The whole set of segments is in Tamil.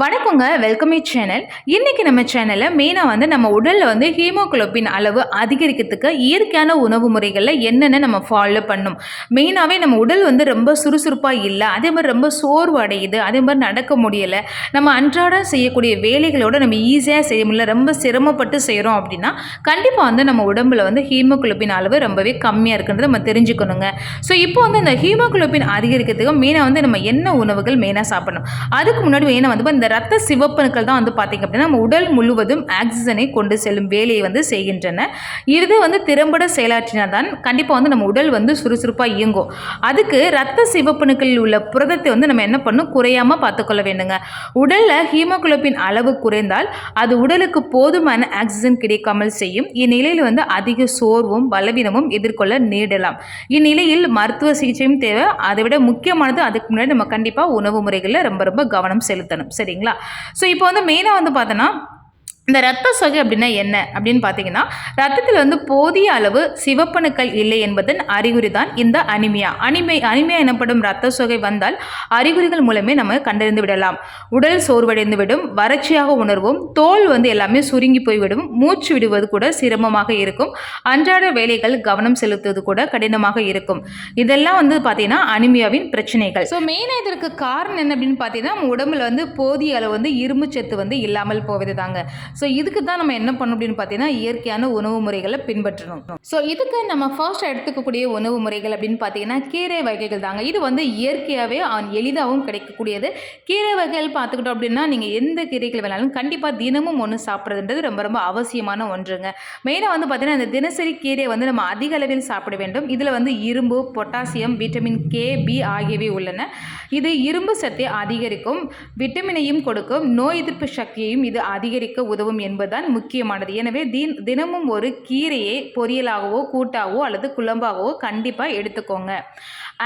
வணக்கங்க வெல்கம் சேனல் இன்றைக்கி நம்ம சேனலில் மெயினாக வந்து நம்ம உடலில் வந்து ஹீமோகுளோபின் அளவு அதிகரிக்கிறதுக்கு இயற்கையான உணவு முறைகளில் என்னென்ன நம்ம ஃபாலோ பண்ணும்? மெயினாகவே நம்ம உடல் வந்து ரொம்ப சுறுசுறுப்பாக இல்லை அதே மாதிரி ரொம்ப சோர்வு அடையுது அதே மாதிரி நடக்க முடியலை நம்ம அன்றாடம் செய்யக்கூடிய வேலைகளோட நம்ம ஈஸியாக செய்ய முடியல ரொம்ப சிரமப்பட்டு செய்கிறோம் அப்படின்னா கண்டிப்பாக வந்து நம்ம உடம்புல வந்து ஹீமோகுளோபின் அளவு ரொம்பவே கம்மியாக இருக்குன்றத நம்ம தெரிஞ்சுக்கணுங்க. ஸோ இப்போ வந்து இந்த ஹீமோகுளோபின் அதிகரிக்கிறதுக்கு மெயினாக வந்து நம்ம என்ன உணவுகள் மெயினாக சாப்பிடணும்? அதுக்கு முன்னாடி மெயினாக வந்து இந்த ரத்த சிவப்பணுக்கள் தான் வந்து பார்த்திங்க அப்படின்னா நம்ம உடல் முழுவதும் ஆக்சிஜனை கொண்டு செல்லும் வேலையை வந்து செய்கின்றன. இது வந்து திறம்பட செயலாற்றினால் தான் கண்டிப்பாக வந்து நம்ம உடல் வந்து சுறுசுறுப்பாக இயங்கும். அதுக்கு ரத்த சிவப்பணுக்களில் உள்ள புரதத்தை வந்து நம்ம என்ன பண்ணும் குறையாமல் பார்த்துக்கொள்ள வேண்டுங்க. உடலில் ஹீமோகுளோபின் அளவு குறைந்தால் அது உடலுக்கு போதுமான ஆக்சிஜன் கிடைக்காமல் செய்யும். இந்நிலையில் வந்து அதிக சோர்வும் பலவீனமும் எதிர்கொள்ள நேரிடலாம். இந்நிலையில் மருத்துவ சிகிச்சையும் தேவை. அதை விட முக்கியமானது அதுக்கு முன்னாடி நம்ம கண்டிப்பாக உணவு முறைகளில் ரொம்ப ரொம்ப கவனம் செலுத்தணும். சரி சரிங்களா? ஸோ இப்போ வந்து மெயினாக வந்து பார்த்தோன்னா இந்த ரத்த சொகை அப்படின்னா என்ன? அப்படின்னு பார்த்தீங்கன்னா ரத்தத்தில் வந்து போதிய அளவு சிவப்பணுக்கள் இல்லை என்பதன் அறிகுறி தான் இந்த அனிமியா. அனிமை அனிமியா எனப்படும் ரத்த சொகை வந்தால் அறிகுறிகள் மூலமே நம்ம கண்டறிந்து விடலாம். உடல் சோர்வடைந்து விடும் வறட்சியாக உணர்வும் தோல் வந்து எல்லாமே சுருங்கி போய்விடும் மூச்சு விடுவது கூட சிரமமாக இருக்கும் அன்றாட வேலைகள் கவனம் செலுத்துவது கூட கடினமாக இருக்கும். இதெல்லாம் வந்து பார்த்தீங்கன்னா அனிமியாவின் பிரச்சனைகள். ஸோ மெயினாக இதற்கு காரணம் என்ன அப்படின்னு பார்த்தீங்கன்னா உடம்புல வந்து போதிய அளவு வந்து இரும்பு சத்து வந்து இல்லாமல் போவது தாங்க ஸோ இதுக்கு தான் நம்ம என்ன பண்ணணும் அப்படின்னு பார்த்தீங்கன்னா இயற்கையான உணவு முறைகளை பின்பற்றணும். ஸோ இதுக்கு நம்ம ஃபர்ஸ்ட் எடுத்துக்கக்கூடிய உணவு முறைகள் அப்படின்னு பார்த்தீங்கன்னா கீரை வகைகள் தாங்க. இது வந்து இயற்கையாகவே எளிதாகவும் கிடைக்கக்கூடியது. கீரை வகைகள் பார்த்துக்கிட்டோம் அப்படின்னா நீங்கள் எந்த கீரைகள் வேணாலும் கண்டிப்பாக தினமும் ஒன்று சாப்பிட்றதுன்றது ரொம்ப ரொம்ப அவசியமான ஒன்றுங்க. மெயினாக வந்து பார்த்தீங்கன்னா இந்த தினசரி கீரையை வந்து நம்ம அதிக அளவில் சாப்பிட வேண்டும். இதில் வந்து இரும்பு பொட்டாசியம் விட்டமின் கே பி ஆகியவை உள்ளன. இது இரும்பு சத்தை அதிகரிக்கும். விட்டமினையும் கொடுக்கும். நோய் எதிர்ப்பு சக்தியையும் இது அதிகரிக்க உதவும். என்பதுதான் முக்கியமானது. எனவே தின் தினமும் ஒரு கீரையை பொரியலாகவோ கூட்டாகவோ அல்லது குழம்பாகவோ கண்டிப்பாக எடுத்துக்கோங்க.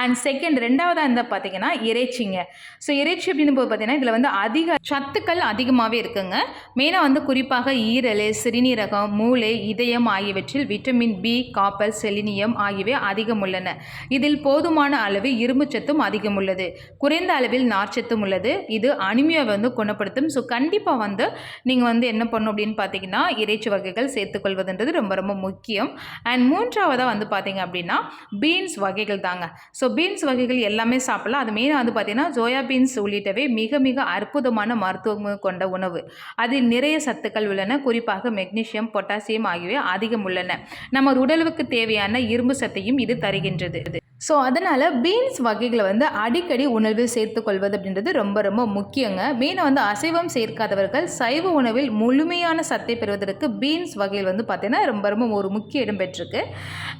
அண்ட் செகண்ட் ரெண்டாவதாக இருந்தால் பார்த்தீங்கன்னா இறைச்சிங்க. ஸோ இறைச்சி அப்படின்னு போது பார்த்தீங்கன்னா இதில் வந்து அதிக சத்துக்கள் அதிகமாகவே இருக்குங்க. மெயினாக வந்து குறிப்பாக ஈரல் சிறுநீரகம் மூளை இதயம் ஆகியவற்றில் விட்டமின் பி காப்பர் செலினியம் ஆகியவை அதிகம் உள்ளன. இதில் போதுமான அளவு இரும்பு சத்தும் அதிகம் உள்ளது. குறைந்த அளவில் நார்ச்சத்தும் உள்ளது. இது அனிமியாவை வந்து குணப்படுத்தும். ஸோ கண்டிப்பாக வந்து நீங்கள் வந்து என்ன பண்ணும் அப்படின்னு பார்த்தீங்கன்னா இறைச்சி வகைகள் சேர்த்துக்கொள்வதுன்றது ரொம்ப ரொம்ப முக்கியம். அண்ட் மூன்றாவதாக வந்து பார்த்தீங்க அப்படின்னா பீன்ஸ் வகைகள் தாங்க. ஸோ ஸோ பீன்ஸ் வகைகள் எல்லாமே சாப்பிடலாம். அது மெயினாக வந்து பார்த்தீங்கன்னா சோயா பீன்ஸ் உள்ளிட்டவை மிக மிக அற்புதமான மருத்துவம் கொண்ட உணவு. அதில் நிறைய சத்துக்கள் உள்ளன. குறிப்பாக மெக்னீசியம் பொட்டாசியம் ஆகியவை அதிகம் உள்ளன. நம்ம உடலுக்கு தேவையான இரும்பு சத்தையும் இது தருகின்றது. ஸோ அதனால் பீன்ஸ் வகைகளை வந்து அடிக்கடி உணவில் சேர்த்துக்கொள்வது அப்படின்றது ரொம்ப ரொம்ப முக்கியங்க. மீனை வந்து அசைவம் சேர்க்காதவர்கள் சைவ உணவில் முழுமையான சத்தை பெறுவதற்கு பீன்ஸ் வகைகள் வந்து பார்த்திங்கன்னா ரொம்ப ரொம்ப ஒரு முக்கிய இடம் பெற்றிருக்கு.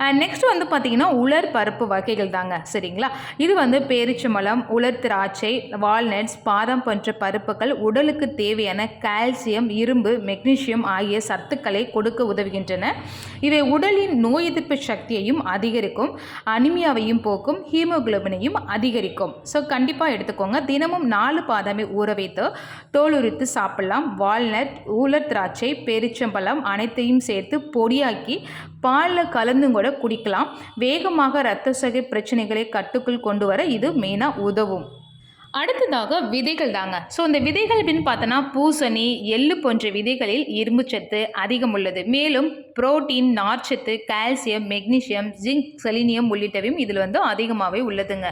அண்ட் நெக்ஸ்ட் வந்து பார்த்திங்கன்னா உலர் பருப்பு வகைகள் தாங்க சரிங்களா? இது வந்து பேரிச்சம்பழம் உலர் திராட்சை வால்நட்ஸ் பாதாம் போன்ற பருப்புகள் உடலுக்கு தேவையான கால்சியம் இரும்பு மெக்னீசியம் ஆகிய சத்துக்களை கொடுக்க உதவுகின்றன. இவை உடலின் நோய் எதிர்ப்பு சக்தியையும் அதிகரிக்கும். அனிமியாவையும் போக்கும் ஹீமோகுளோபினையும் அதிகரிக்கும். ஸோ கண்டிப்பாக எடுத்துக்கோங்க. தினமும் நாலு பாதாமை ஊற வைத்து தோல் உரித்து சாப்பிடலாம். வால்நட் ஊலர் திராட்சை பெரிச்சம்பழம் அனைத்தையும் சேர்த்து பொடியாக்கி பாலில் கலந்து கூட குடிக்கலாம். வேகமாக இரத்த சகை பிரச்சனைகளை கட்டுக்குள் கொண்டு வர இது மெயினாக உதவும். அடுத்ததாக விதைகள் தாங்க. ஸோ இந்த விதைகள் அப்படின்னு பார்த்தோன்னா பூசணி எள்ளு போன்ற விதைகளில் இரும்புச்சத்து அதிகம் உள்ளது. மேலும் புரோட்டீன் நார்ச்சத்து கால்சியம் மெக்னீஷியம் ஜிங்க் செலினியம் உள்ளிட்டவையும் இதில் வந்து அதிகமாகவே உள்ளதுங்க.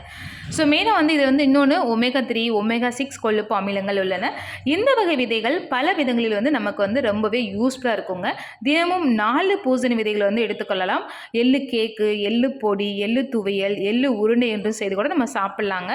ஸோ மெயினாக வந்து இது வந்து இன்னொன்று ஒமேகா த்ரீ ஒமேகா சிக்ஸ் கொழுப்பு அமிலங்கள் உள்ளன. இந்த வகை விதைகள் பல விதங்களில் வந்து நமக்கு வந்து ரொம்பவே யூஸ்ஃபுல்லாக இருக்குங்க. தினமும் நாலு பூசணி விதைகளை வந்து எடுத்துக்கொள்ளலாம். எள்ளு கேக்கு எள்ளு பொடி எள்ளு துவையல் எள்ளு உருண்டை என்று செய்து கூட நம்ம சாப்பிட்லாங்க.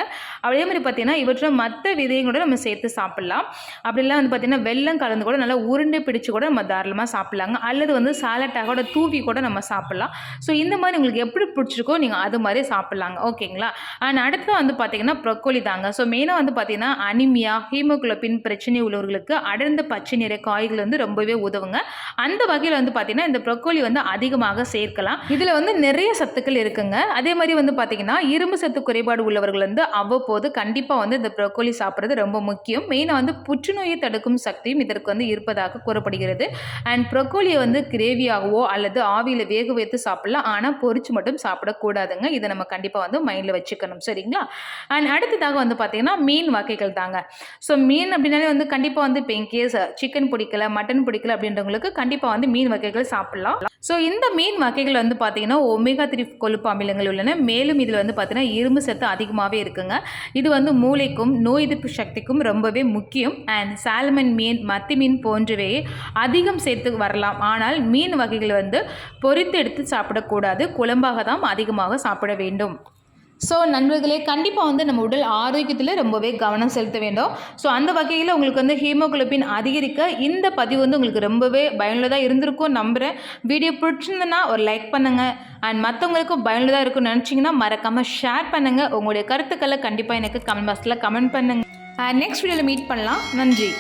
அதே மாதிரி பார்த்தீங்கன்னா இவற்றை மற்ற விதையும் கூட நம்ம சேர்த்து சாப்பிட்லாம். அப்படிலாம் வந்து பார்த்திங்கன்னா வெள்ளம் கலந்து கூட நல்லா உருண்டை பிடிச்சு கூட நம்ம தாராளமாக சாப்பிட்லாங்க. அல்லது வந்து சாலட்டாக கூட தூவி கூட நம்ம சாப்பிட்லாம். ஸோ இந்த மாதிரி உங்களுக்கு எப்படி பிடிச்சிருக்கோ நீங்கள் அது மாதிரி சாப்பிட்லாங்க. ஓகேங்களா? அண்ட் அடுத்து வந்து பார்த்திங்கன்னா ப்ரொக்கோலி தாங்க. ஸோ மெயினாக வந்து பார்த்திங்கன்னா அனிமியா ஹீமோகுளோபின் பிரச்சனை உள்ளவர்களுக்கு அடர்ந்த பச்சை நிற காய்கள் வந்து ரொம்பவே உதவுங்க. அந்த வகையில் வந்து பார்த்திங்கன்னா இந்த ப்ரொக்கோலி வந்து அதிகமாக சேர்க்கலாம். இதில் வந்து நிறைய சத்துக்கள் இருக்குங்க. அதே மாதிரி வந்து பார்த்திங்கன்னா இரும்பு சத்து குறைபாடு உள்ளவர்கள் வந்து அவ்வப்போது கண்டிப்பாக வந்து இந்த ப்ரொக்கோலி சாப்பிட்றது ரொம்ப முக்கியம். மெயினாக வந்து புற்றுநோயை தடுக்கும் சக்தியும் இதற்கு வந்து இருப்பதாக கூறப்படுகிறது. அண்ட் ப்ரொக்கோலியை வந்து கிரேவி கிரேவியாகவோ அல்லது ஆவியில் வேக வைத்து சாப்பிடலாம். ஆனால் பொரிச்சு மட்டும் சாப்பிடக்கூடாதுங்க. இதை நம்ம கண்டிப்பாக வந்து மைண்டில் வச்சுக்கணும். சரிங்களா? அண்ட் அடுத்ததாக வந்து பார்த்தீங்கன்னா மீன் வகைகள் தாங்க. ஸோ மீன் அப்படின்னாலே வந்து கண்டிப்பாக வந்து இப்போ இன்கேஸ் சிக்கன் பிடிக்கல மட்டன் பிடிக்கல அப்படின்றவங்களுக்கு கண்டிப்பாக வந்து மீன் வகைகள் சாப்பிடலாம். ஸோ இந்த மீன் வகைகள் வந்து பார்த்தீங்கன்னா ஒமேகா த்ரீ கொழுப்பு அமிலங்கள் உள்ளன. மேலும் இதில் வந்து பார்த்தீங்கன்னா இரும்பு சத்து அதிகமாகவே இருக்குங்க. இது வந்து மூளைக்கும் நோய் எதிர்ப்பு சக்திக்கும் ரொம்பவே முக்கியம். அண்ட் சால்மன் மீன் மத்தி மீன் போன்றவை அதிகம் சேர்த்து வரலாம். ஆனால் மீன் வகைகள் வந்து பொறித்து எடுத்து சாப்பிடக்கூடாது. குழம்பாக தான் அதிகமாக சாப்பிட வேண்டும். ஸோ நண்பர்களே கண்டிப்பாக வந்து நம்ம உடல் ஆரோக்கியத்தில் ரொம்பவே கவனம் செலுத்த வேண்டும். ஸோ அந்த வகையில் உங்களுக்கு வந்து ஹீமோகுளோபின் அதிகரிக்க இந்த பதிவு வந்து உங்களுக்கு ரொம்பவே பயனுள்ளதாக இருந்திருக்கும் நம்புகிறேன் வீடியோ பிடிச்சிருந்ததுன்னா ஒரு லைக் பண்ணுங்கள் அண்ட் மற்றவங்களுக்கும் பயனுள்ளதாக இருக்கும்னு நினச்சிங்கன்னா மறக்காமல் ஷேர் பண்ணுங்கள் உங்களுடைய கருத்துக்களை கண்டிப்பாக எனக்கு கமெண்ட் பாக்ஸில் கமெண்ட் பண்ணுங்கள் நெக்ஸ்ட் வீடியோவில் மீட் பண்ணலாம். நன்றி.